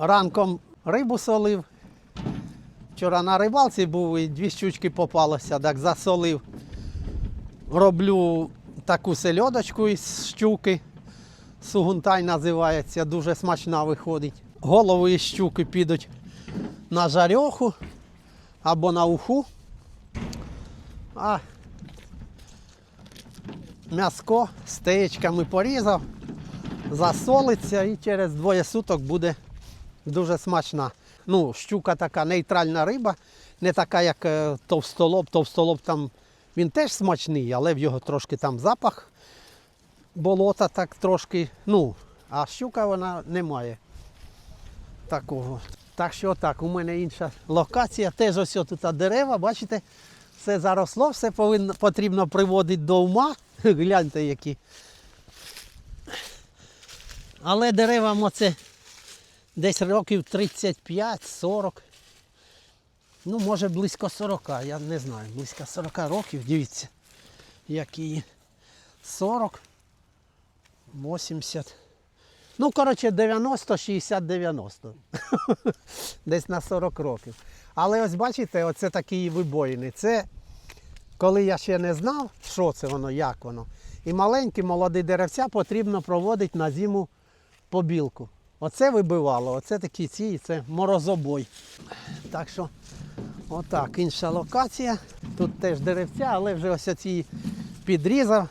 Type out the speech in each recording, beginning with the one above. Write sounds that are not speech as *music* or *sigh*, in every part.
ранком рибу солив. Вчора на рибалці був і дві щучки попалося, так засолив. Роблю таку сельодочку із щуки. Сугунтай називається, дуже смачна виходить. Голови із щуки підуть на жарьоху або на уху. А м'яско стеєчками порізав, засолиться і через двоє суток буде дуже смачна. Ну, щука така нейтральна риба, не така, як е, товстолоб. Товстолоб там він теж смачний, але в його трошки там запах болота так трошки. Ну, а щука вона не має такого. Так що так, у мене інша локація. Теж ось тут дерева, бачите, все заросло, все повинно, потрібно приводити до ума. *laughs* Гляньте які. Але деревам оце десь років 35-40. Ну, може близько 40, я не знаю, близько 40 років, дивіться, які 40, 80. Ну, коротше, 90, 60, 90. Десь на 40 років. Але ось бачите, оце такі вибоїни. Це коли я ще не знав, що це воно, як воно. І маленькі молоді деревця потрібно проводити на зиму побілку. Оце вибивало, оце такі ці, це морозобой. Так що, отак, інша локація. Тут теж деревця, але вже ось ці підрізав.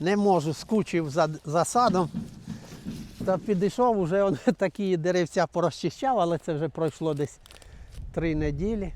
Не можу, скучив за, за садом. Та підійшов, вже *laughs* такі деревця порозчищав, але це вже пройшло десь три неділі.